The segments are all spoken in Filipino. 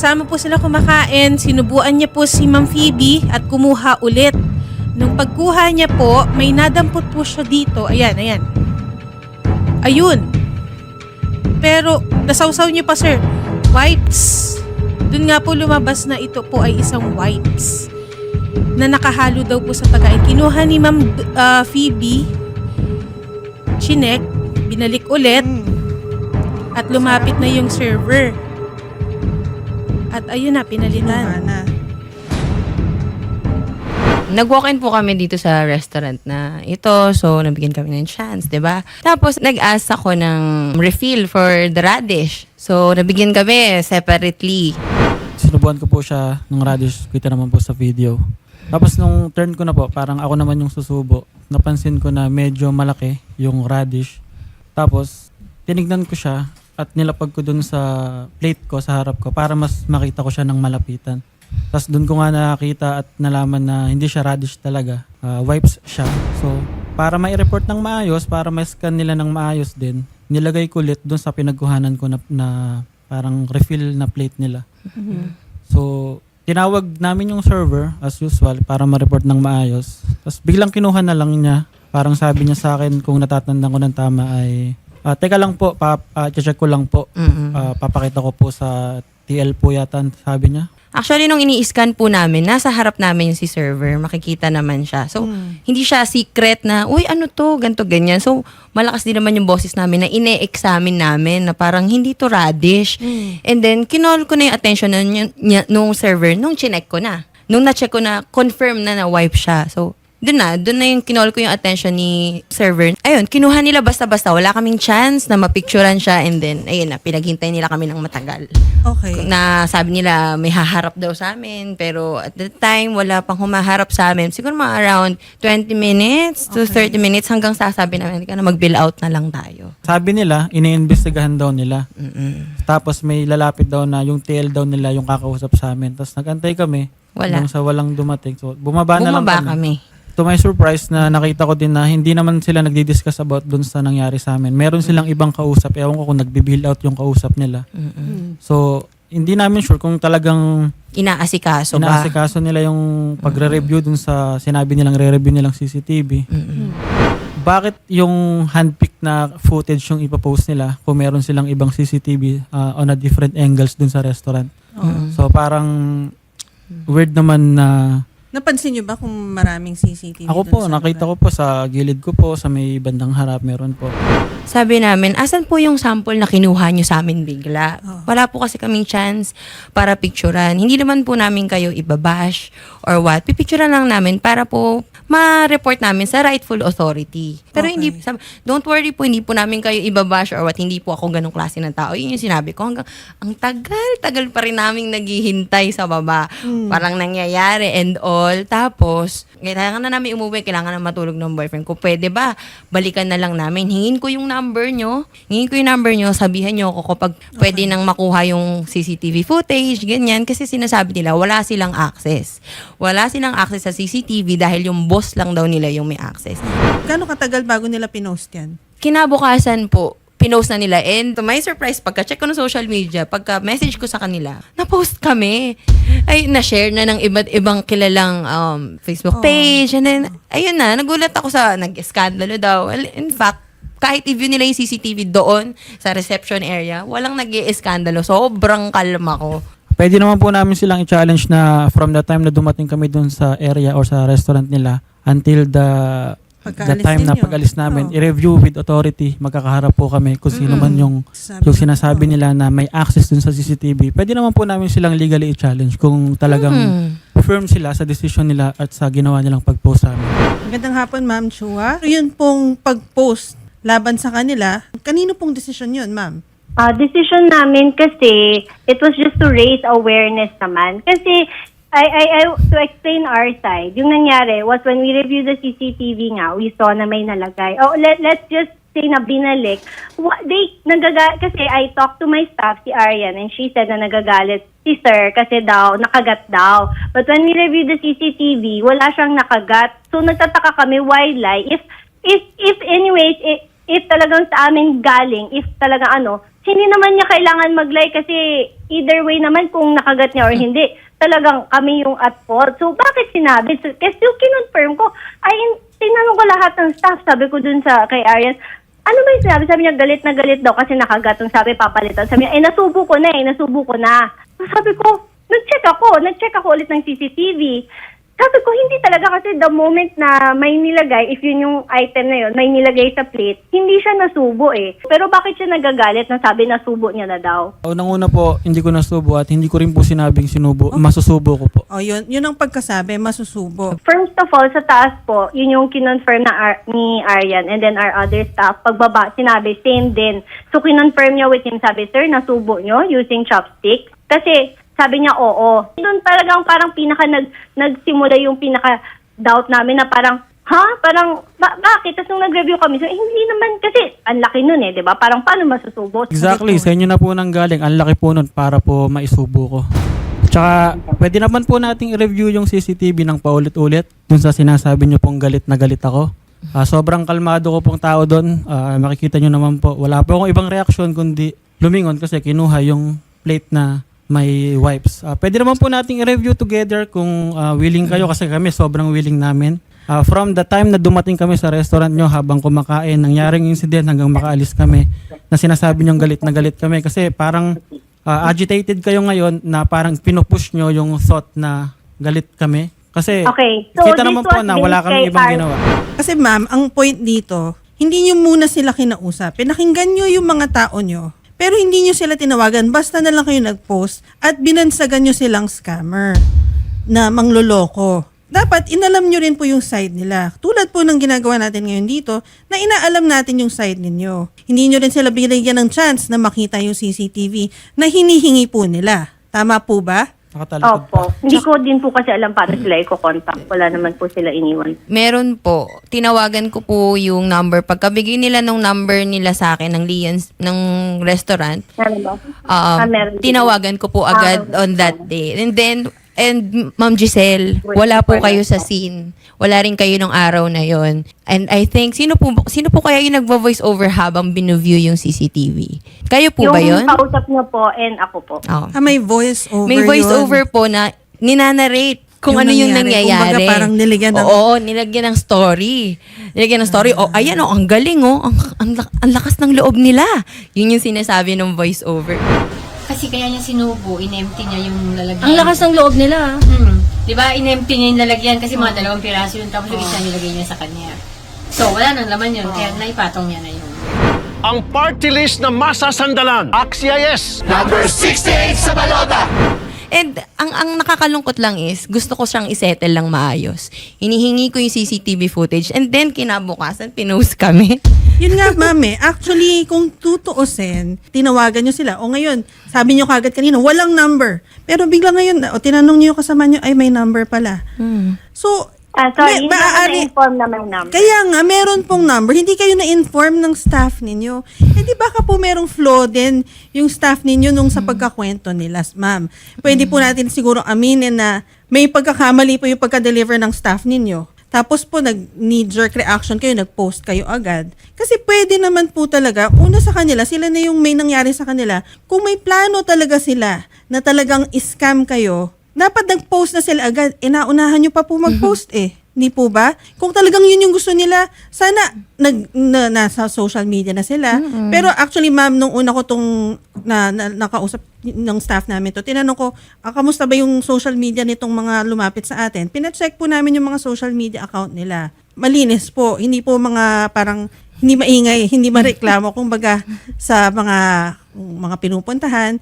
magkasama po sila kumakain, sinubuan niya po si Ma'am Phoebe at kumuha ulit. Nung pagkuha niya po, may nadampot po siya dito. Ayan, ayan. Ayun. Pero, nasawsaw niyo pa sir, wipes. Doon nga po lumabas na ito po ay isang wipes na nakahalo daw po sa pagkain. Kinuha ni Ma'am uh, Phoebe, chinek, binalik ulit, Mm. at lumapit na yung server. At ayun na, pinalitan. na. Nag-walk-in po kami dito sa restaurant na ito. So, nabigyan kami ng chance, 'di ba? Tapos, nag-ask ako ng refill for the radish. So, nabigyan kami separately. sinubuan ko po siya ng radish. Kita naman po sa video. Tapos nung turn ko na po, parang ako naman yung susubo. Napansin ko na medyo malaki yung radish. Tapos, tinignan ko siya at nilapag ko dun sa plate ko, sa harap ko, para mas makita ko siya ng malapitan. Tapos dun ko nga nakakita at nalaman na hindi siya radish talaga. Ah, wipes siya. So, para mai-report ng maayos, para ma-scan nila ng maayos din, nilagay ko ulit dun sa pinagkuhanan ko na, na parang refill na plate nila. So, tinawag namin yung server as usual para ma-report ng maayos. Tapos biglang kinuha na lang niya. Parang sabi niya sa akin kung natatandaan ko ng tama ay ah, teka lang po, pa, ah, check ko lang po. Mm-mm. Ah, papakita ko po sa TL po yata sabi niya. Actually, nung ini-scan po namin, nasa harap namin yung si server. Makikita naman siya. So, hindi siya secret na, uy, ano to, ganto ganyan. So, malakas din naman yung boses namin na ine-examine namin na parang hindi to radish. And then, kinol ko na yung attention na niya, niya- nung server nung chinek ko na. Nung na-check ko na, confirm na na-wipe siya. So, doon na, doon na yung kinol ko yung attention ni server. Ayun, kinuha nila basta-basta. Wala kaming chance na mapicturean siya and then, ayun na, pinaghintay nila kami ng matagal Okay. na sabi nila may haharap daw sa amin pero at that time wala pang humaharap sa amin siguro mga around 20 minutes to 30 minutes hanggang sasabi namin ka na mag-bill out na lang tayo Sabi nila, iniimbestigahan daw nila. Mm-mm. Tapos may lalapit daw na yung TL daw nila yung kakausap sa amin. Tapos nagantay kami. Wala. Hanggang sa walang dumating. So, bumaba, na lang bumaba kami. kami To my surprise na nakita ko din na hindi naman sila nagdi-discuss about dun sa nangyari sa amin. Meron silang ibang kausap. Ewan ko kung nagbi-build out yung kausap nila. Mm-mm. So, hindi namin sure kung talagang inaasikaso ba inaasikaso nila yung pagre-review dun sa sinabi nilang re-review nilang CCTV. Mm-mm. Bakit yung handpick na footage yung ipapost nila kung meron silang ibang CCTV uh, on a different angles dun sa restaurant? Mm-mm. So, parang weird naman na Napansin niyo ba kung maraming CCTV Ako dun po, sa nakita lugar? ko po sa gilid ko po, sa may bandang harap, meron po. Sabi namin, asan po yung sample na kinuha nyo sa amin bigla? Oh. Wala po kasi kaming chance para picturean. Hindi naman po namin kayo ibabash or what. Pipicturean lang namin para po ma-report namin sa rightful authority. Pero Okay. hindi, sab- don't worry po, hindi po namin kayo ibabash or what. Hindi po ako ganong klase ng tao. Yun yung sinabi ko. Hanggang, ang tagal, tagal pa rin namin naghihintay sa baba. Parang nangyayari and all. Tapos, kailangan na namin umuwi, kailangan na matulog ng boyfriend ko. Pwede ba? Balikan na lang namin. Hingin ko yung number nyo. Hingin ko yung number nyo. Sabihan nyo ako kapag pwede nang makuha yung CCTV footage, ganyan. Kasi sinasabi nila, wala silang access. Wala silang access sa CCTV dahil yung boss lang daw nila yung may access. Gano'ng katagal bago nila pinost yan? Kinabukasan po, pinost na nila. And to my surprise, pagka-check ko ng social media, pagka-message ko sa kanila, na-post kami. Ay, na-share na ng iba't ibang kilalang um, Facebook Oh. page. And then, ayun na, nagulat ako sa nag-skandalo daw. Well, in fact, kahit i-view nila yung CCTV doon sa reception area, walang nag iskandalo Sobrang kalma ko. Pwede naman po namin silang i-challenge na from the time na dumating kami dun sa area or sa restaurant nila until the the Pagkaalis time na ninyo. pag-alis namin, Oh. i-review with authority, magkakaharap po kami kung sino man yung Sabi yung sinasabi nila na may access dun sa CCTV. Pwede naman po namin silang legally i-challenge kung talagang Hmm. firm sila sa decision nila at sa ginawa nilang pag-post sa amin. Magandang hapon, Ma'am Chua. Yun pong pag-post laban sa kanila, kanino pong desisyon yun, Ma'am? Ah, decision namin kasi it was just to raise awareness naman. Kasi I, I, I, to explain our side, yung nangyari was when we reviewed the CCTV nga, we saw na may nalagay. Oh, let, let's just say na binalik. Wa- They, nagaga, kasi I talked to my staff, si Arian, and she said na nagagalit si sir kasi daw, nakagat daw. But when we reviewed the CCTV, wala siyang nakagat. So nagtataka kami, why lie? If, if, if anyways, if, if talagang sa amin galing, if talagang ano, hindi naman niya kailangan mag-lie kasi either way naman kung nakagat niya or hindi, talagang kami yung at fault. So, bakit sinabi? So, kasi yung kinonfirm ko, ay, tinanong ko lahat ng staff, sabi ko dun sa kay Arian, ano ba yung sinabi? Sabi niya, galit na galit daw kasi nakagat. Ang sabi, papalitan. Sabi niya, eh, nasubo ko na eh, nasubo ko na. So, sabi ko, nag-check ako, nag-check ako ulit ng CCTV. Sabi ko, hindi talaga kasi the moment na may nilagay, if yun yung item na yun, may nilagay sa plate, hindi siya nasubo eh. Pero bakit siya nagagalit na sabi nasubo niya na daw? Unang-una po, hindi ko nasubo at hindi ko rin po sinabing sinubo. Masusubo ko po. O yun, yun ang pagkasabi, masusubo. First of all, sa taas po, yun yung kinonfirm na Ar- ni Aryan and then our other staff. Pagbaba, sinabi, same din. So, kinonfirm niya with him, sabi, sir, nasubo nyo using chopstick? Kasi, sabi niya, oo. Doon talagang parang pinaka nag, nagsimula yung pinaka doubt namin na parang, ha? Parang, ba- bakit? Tapos nung nag-review kami, so, eh, hindi naman, kasi ang laki nun eh, di ba? Parang paano masusubo? Exactly, sa inyo na po nang galing. Ang laki po nun para po maisubo ko. Tsaka, pwede naman po nating i-review yung CCTV ng paulit-ulit dun sa sinasabi nyo pong galit na galit ako. Ah, sobrang kalmado ko pong tao doon. Ah, makikita nyo naman po. Wala po akong ibang reaksyon kundi lumingon kasi kinuha yung plate na may wipes. Ah, pwede naman po nating i-review together kung ah, willing kayo kasi kami sobrang willing namin. Ah, from the time na dumating kami sa restaurant nyo habang kumakain, nangyaring incident hanggang makaalis kami na sinasabi nyo galit na galit kami kasi parang ah, agitated kayo ngayon na parang pinupush nyo yung thought na galit kami. Kasi Okay, so kita this naman po na wala kami ibang ginawa. Kasi ma'am, ang point dito, hindi nyo muna sila kinausap. Pinakinggan nyo yung mga tao nyo. Pero hindi nyo sila tinawagan. Basta na lang kayo nag-post at binansagan nyo silang scammer na mangloloko. Dapat inalam nyo rin po yung side nila. Tulad po ng ginagawa natin ngayon dito, na inaalam natin yung side ninyo. Hindi nyo rin sila binigyan ng chance na makita yung CCTV na hinihingi po nila. Tama po ba? Nakatalikod pa. Opo. Hindi ko din po kasi alam paano sila i-contact. Wala naman po sila iniwan. Meron po. Tinawagan ko po yung number. Pagkabigay nila ng number nila sa akin ng Lian's, ng restaurant, Ano ba? um, Ah, meron din. tinawagan ko po agad Ah, on that day. And then, and Ma'am Giselle, wala po kayo sa scene. Wala rin kayo nung araw na yon. And I think, sino po, sino po kaya yung nagvo-voice over habang binuview yung CCTV? Kayo po yung ba yun? kausap niyo po and ako po. Oh. Ah, may voice over May voice yun. over po na ninanarrate kung Yung ano yung nangyayari. Kumbaga parang nilagyan ng- Oo, nilagyan ng story. Nilagyan ng story. Oh, ayan oh, ang galing oh. Ang, ang, ang lakas ng loob nila. Yun yung sinasabi ng voice over. Kasi kaya niya sinubo, in-empty niya yung lalagyan. Ang lakas ng loob nila. ah. Hmm. Di ba, in-empty niya yung lalagyan kasi mga dalawang piraso yun, tapos yung isa nilagay niya sa kanya. So, wala nang laman yun, kaya naipatong niya na yun. ang party list na masasandalan. Axia yes! And ang ang nakakalungkot lang is, gusto ko siyang isettle lang maayos. Hinihingi ko yung CCTV footage and then kinabukasan, pinost kami. Yun nga, ma'am eh. Actually, kung tutuusin, tinawagan nyo sila. O ngayon, sabi nyo kagad kanina, walang number. Pero bigla ngayon, o tinanong nyo yung kasama nyo, ay may number pala. So, Ah, sorry, may- hindi ako maaari- na-inform na may number. kaya nga, meron pong number. Hindi kayo na-inform ng staff ninyo. Eh di baka po merong flaw din yung staff ninyo nung sa pagkakwento nila, ma'am. Pwede po natin siguro aminin na may pagkakamali po yung pagka-deliver ng staff ninyo. Tapos po nag-knee-jerk reaction kayo, nag-post kayo agad. Kasi pwede naman po talaga, una sa kanila, sila na yung may nangyari sa kanila. Kung may plano talaga sila na talagang scam kayo, dapat nag-post na sila agad. Eh, naunahan nyo pa po mag-post eh. Hindi po ba? Kung talagang yun yung gusto nila, sana nag, na, nasa social media na sila. Pero actually, ma'am, nung una ko tong na, na, nakausap ng staff namin to, tinanong ko, ah, kamusta ba yung social media nitong mga lumapit sa atin? Pina-check po namin yung mga social media account nila. Malinis po. Hindi po mga parang hindi maingay, hindi mareklamo kumbaga sa mga mga pinupuntahan.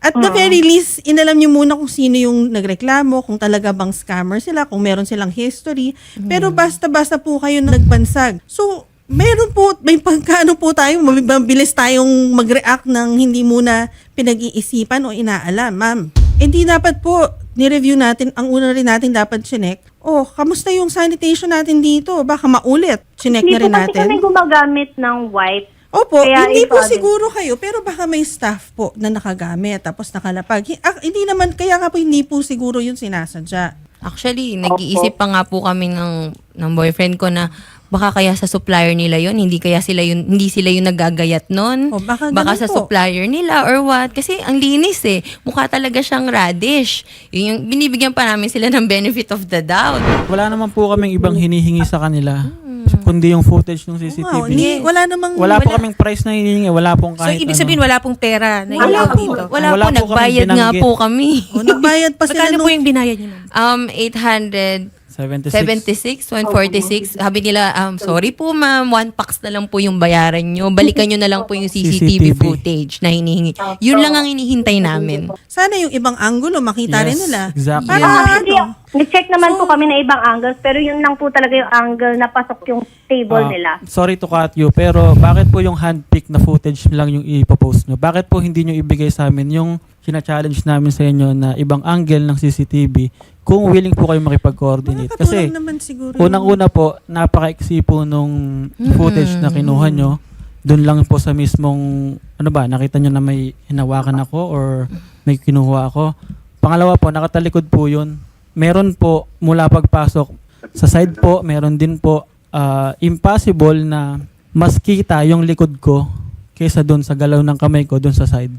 At the very least, inalam nyo muna kung sino yung nagreklamo, kung talaga bang scammer sila, kung meron silang history. Pero basta-basta po kayo nagbansag. So, meron po, may pagkaano po tayo, mabilis tayong mag-react ng hindi muna pinag-iisipan o inaalam, ma'am. Hindi dapat po, ni-review natin, ang una rin natin dapat chinek, oh, kamusta yung sanitation natin dito? Baka maulit. Chinek Hindi na rin po kasi natin. kami gumagamit ng wipe. Opo, Kaya hindi po siguro kayo, pero baka may staff po na nakagamit tapos nakalapag. Ah, hindi naman, kaya nga po hindi po siguro yun sinasadya. Actually, nag-iisip pa nga po kami ng, ng boyfriend ko na Baka kaya sa supplier nila yon hindi kaya sila yun, hindi sila yung nagagayat nun. O, baka baka ganun sa po. supplier nila or what. Kasi ang linis eh. Mukha talaga siyang radish. Yun yung, binibigyan pa namin sila ng benefit of the doubt. Wala naman po kaming ibang hinihingi sa kanila. Kundi yung footage ng CCTV. Wow, hindi, wala namang... wala, po kaming price na hinihingi. Wala pong So, kahit ibig ano. sabihin, wala pong pera na Wala ilaw po. dito. Wala, Wala po, po nagbayad nga binanggit. po kami. O, nagbayad pa sila Magkano nung... po yung binayad niyo, ma'am? Um, 800 76. 76, 146. Sabi nila, um, sorry po ma'am, one packs na lang po yung bayaran nyo. Balikan nyo na lang po yung CCTV, CCTV. footage na hinihingi. Yun lang ang hinihintay namin. Sana yung ibang angulo makita rin Yes, nila. exactly. Para Ah, ano, hindi. Ni-check naman po kami na ibang angles, pero yun lang po talaga yung angle na pasok yung table Ah, nila. Sorry to cut you, pero bakit po yung handpick na footage lang yung ipopost nyo? Bakit po hindi nyo ibigay sa amin yung china-challenge namin sa inyo na ibang angle ng CCTV kung willing po kayo makipag-coordinate? Kasi naman siguro. unang-una po, napaka-iksi po nung footage na kinuha nyo. Doon lang po sa mismong, ano ba, nakita nyo na may hinawakan ako or may kinuha ako. Pangalawa po, nakatalikod po yun. Meron po mula pagpasok sa side po, meron din po ah, impossible na mas kita yung likod ko kaysa doon sa galaw ng kamay ko doon sa side.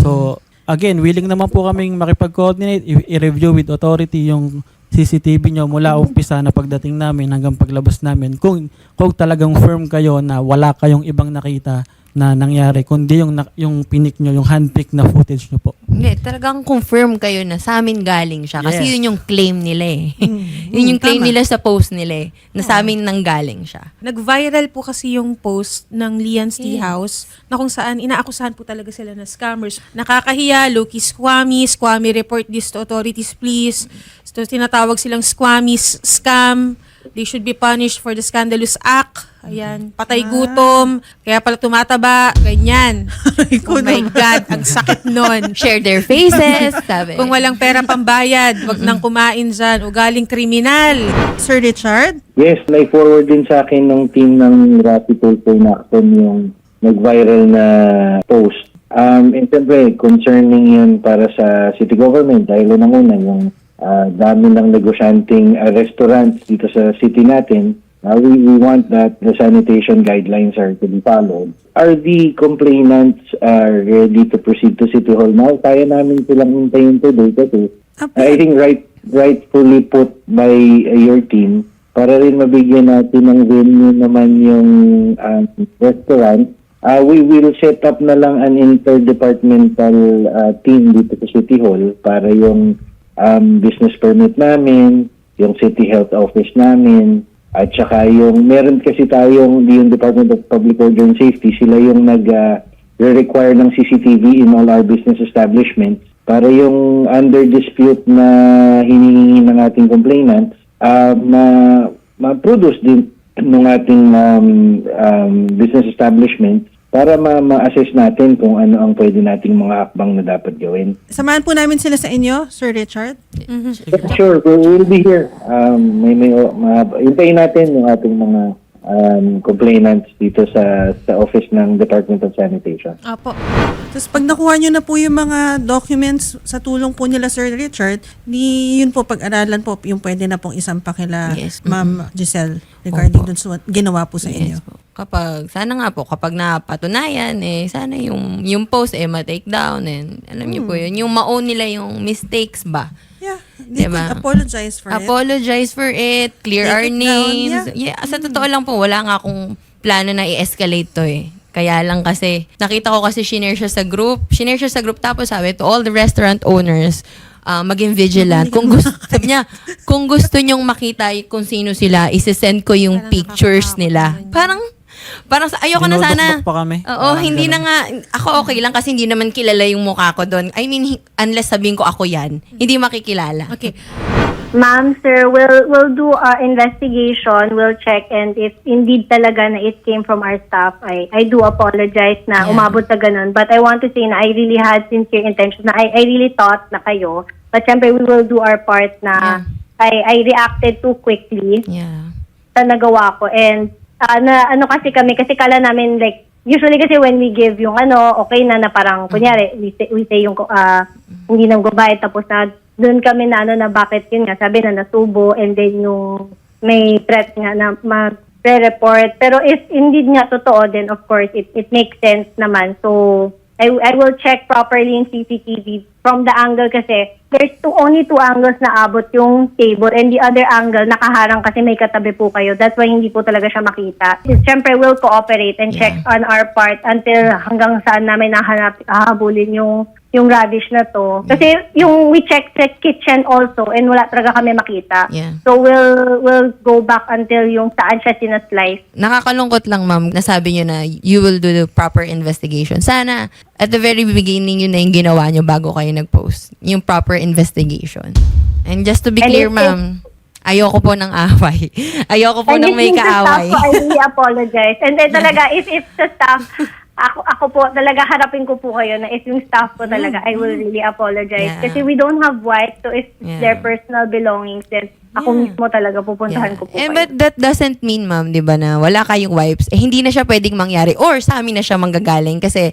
So, again, willing naman po kaming makipag-coordinate, i-review with authority yung CCTV nyo mula umpisa na pagdating namin hanggang paglabas namin. Kung, kung talagang firm kayo na wala kayong ibang nakita na nangyari, kundi yung, yung pinik nyo, yung handpick na footage nyo po. Hindi, talagang confirm kayo na sa amin galing siya. Kasi Yes. yun yung claim nila eh. Mm, yun yung claim tama. nila sa post nila eh. Na sa amin nang galing siya. Nag-viral po kasi yung post ng Lian's Tea. House na kung saan inaakusahan po talaga sila na scammers. Nakakahiya, Loki Squammy, Squammy report this to authorities please. So, tinatawag silang Squammy s- scam. They should be punished for the scandalous act. Ayan, patay gutom, kaya pala tumataba, ganyan. oh my God, ang sakit nun. Share their faces, sabi. Kung walang pera pambayad, wag nang kumain dyan. Ugaling kriminal. Sir Richard? Yes, na-forward din sa akin ng team ng Rapid Tulfo Action yung nag-viral na post. Um, and siyempre, concerning yun para sa city government dahil unang-una yung ah, dami ng negosyanteng ah, restaurants dito sa city natin. Ah, we, we want that the sanitation guidelines are to be followed. Are the complainants are ready to proceed to City Hall now? Kaya namin silang hintayin today kasi Apo. I think right rightfully put by uh, your team para rin mabigyan natin ng venue naman yung um, restaurant. Uh, we will set up na lang an interdepartmental uh, team dito sa City Hall para yung um, business permit namin, yung City Health Office namin, at saka yung, meron kasi tayong, yung Department of Public Order and Safety, sila yung nag, uh, require ng CCTV in all our business establishments para yung under dispute na hinihingi ng ating complainants uh, ma ma-produce din ng ating um, um, business establishment para ma- ma-assess natin kung ano ang pwede nating mga hakbang na dapat gawin. Samahan po namin sila sa inyo, Sir Richard. Sure, we will be here. Um, may, may, ma- hintayin natin yung ating mga um, complainants dito sa sa office ng Department of Sanitation. Apo. Tapos pag nakuha nyo na po yung mga documents sa tulong po nila Sir Richard, di yun po pag-aralan po yung pwede na pong isampa kila Yes. Ma'am Giselle regarding Opo. dun sa ginawa po sa inyo. Yes po. Kapag, sana nga po, kapag napatunayan, eh, sana yung, yung post, eh, ma-take down. And, alam niyo po yun, yung ma-own nila yung mistakes ba? Yeah, they Diba? apologize for it. Apologize for it, clear Take our it down, names. yeah. Yeah, sa totoo lang po, wala nga akong plano na i-escalate to eh. Kaya lang kasi, nakita ko kasi shinare siya sa group. Shinare siya sa group, tapos sabi to all the restaurant owners, uh, maging vigilant. Kung gusto, sabi niya, kung gusto nyong makita kung sino sila, isesend ko yung pictures nila. Parang, parang sa, ayoko na sana. Dinudukduk pa kami. Oo, Parang hindi na ganun. nga, ako okay lang kasi hindi naman kilala yung mukha ko doon. I mean, hi- unless sabihin ko ako yan, hindi makikilala. Okay. Ma'am, sir, we'll we'll do our investigation. We'll check and if indeed talaga na it came from our staff, I I do apologize na Yeah. umabot sa ganun. But I want to say na I really had sincere intention na I, I really thought na kayo. But syempre, we will do our part na I I reacted too quickly Yeah. sa nagawa ko. And ah, na, ano kasi kami, kasi kala namin like, usually kasi when we give yung ano, okay na na parang, kunyari, we say, we say yung ah, hindi nang gubayad, tapos na doon kami na ano na bakit yun nga, sabi na nasubo, and then yung may threat nga na mag re-report. Pero if indeed nga totoo, then of course, it, it makes sense naman. So, I, I will check properly in CCTV from the angle kasi there's two, only two angles na abot yung table and the other angle nakaharang kasi may katabi po kayo. That's why hindi po talaga siya makita. Siyempre, we'll cooperate and check on our part until hanggang saan namin nahanap, hahabulin yung yung radish na to. Kasi yung we check the kitchen also and wala talaga kami makita. Yeah. So we'll we'll go back until yung saan siya sinaslice. Nakakalungkot lang, ma'am, nasabi niyo na you will do the proper investigation. Sana, at the very beginning, yun na yung ginawa niyo bago kayo nag-post. Yung proper investigation. And just to be And clear, ma'am, ayoko po ng away. ayoko po And ng if may yung sa kaaway. staff ko, I really apologize. And then talaga, if if sa staff, ako, ako po, talaga harapin ko po kayo na if yung staff ko talaga, I will really apologize. Yeah. Kasi we don't have rights. So if Yeah. their personal belongings, then ako Yeah. mismo talaga pupuntahan ko po Eh, kayo. but that doesn't mean, ma'am, di ba, na wala kayong wipes. Eh, hindi na siya pwedeng mangyari. Or sa amin na siya manggagaling. Kasi,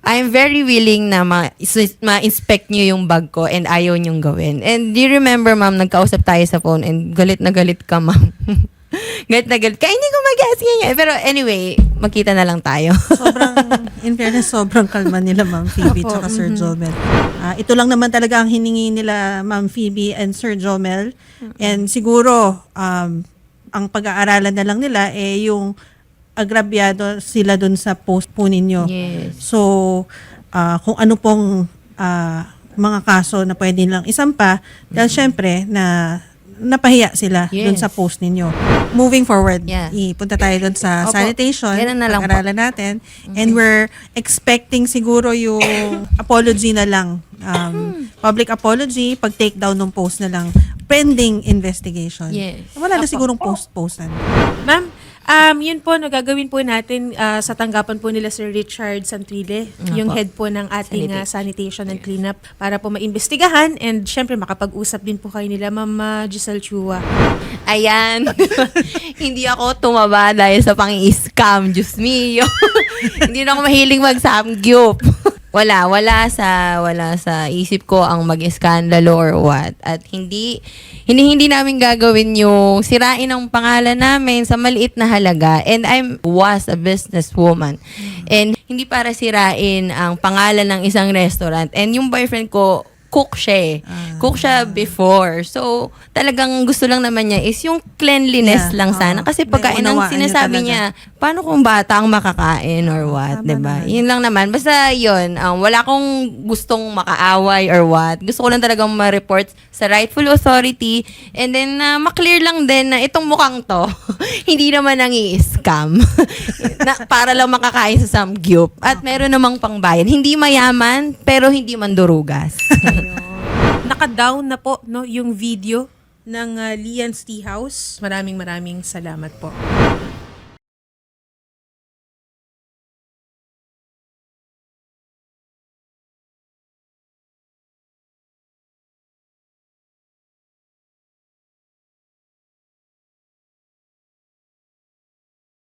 I'm very willing na ma- is- ma-inspect nyo yung bag ko and ayaw nyong gawin. And do you remember, ma'am, nagkausap tayo sa phone and galit na galit ka, ma'am. galit na galit ka. Hindi ko mag-gas ganyan. Pero anyway, magkita na lang tayo. sobrang, in fairness, sobrang kalma nila Ma'am Phoebe Opo, at Sir Jomel. Ah, ito lang naman talaga ang hiningi nila Ma'am Phoebe and Sir Jomel. And siguro, um, ang pag-aaralan na lang nila eh yung agrabyado sila dun sa post po ninyo. Yes. So, ah, kung ano pong ah, mga kaso na pwede nilang isampa, dahil syempre na napahiya sila dun Yes. sa post ninyo. Moving forward, Yeah. ipunta tayo dun sa Opo. sanitation, Ganun na lang pag-aralan natin. And we're expecting siguro yung apology na lang. Um, public apology, pag-take down ng post na lang. Pending investigation. Yes. Wala na sigurong post-postan. Ma'am, um, yun po, no, gagawin po natin ah, sa tanggapan po nila Sir Richard Santrile, yung po. head po ng ating ah, sanitation and cleanup para po maimbestigahan and syempre makapag-usap din po kayo nila Ma'am Giselle Chua. Ayan. Hindi ako tumaba dahil sa pang-scam. Diyos mio. Hindi na ako mahiling mag-samgyup. wala, wala sa wala sa isip ko ang mag-iskandalo or what. At hindi hindi hindi namin gagawin yung sirain ang pangalan namin sa maliit na halaga. And I was a businesswoman. And hindi para sirain ang pangalan ng isang restaurant. And yung boyfriend ko cook siya eh. Cook siya before. So, talagang gusto lang naman niya is yung cleanliness Yeah, lang sana. Kasi pagkain ang sinasabi niya, paano kung bata ang makakain or what, Tama 'di ba? Yun lang naman. Basta yun, um, wala akong gustong makaaway or what. Gusto ko lang talagang ma-report sa rightful authority and then uh, ma-clear lang din na itong mukhang to, hindi naman nang i-scam. na, para lang makakain sa samgyup. At meron namang pangbayan. Hindi mayaman, pero hindi mandurugas. Naka-down na po no, yung video ng ah, Lian's Tea House. Maraming maraming salamat po.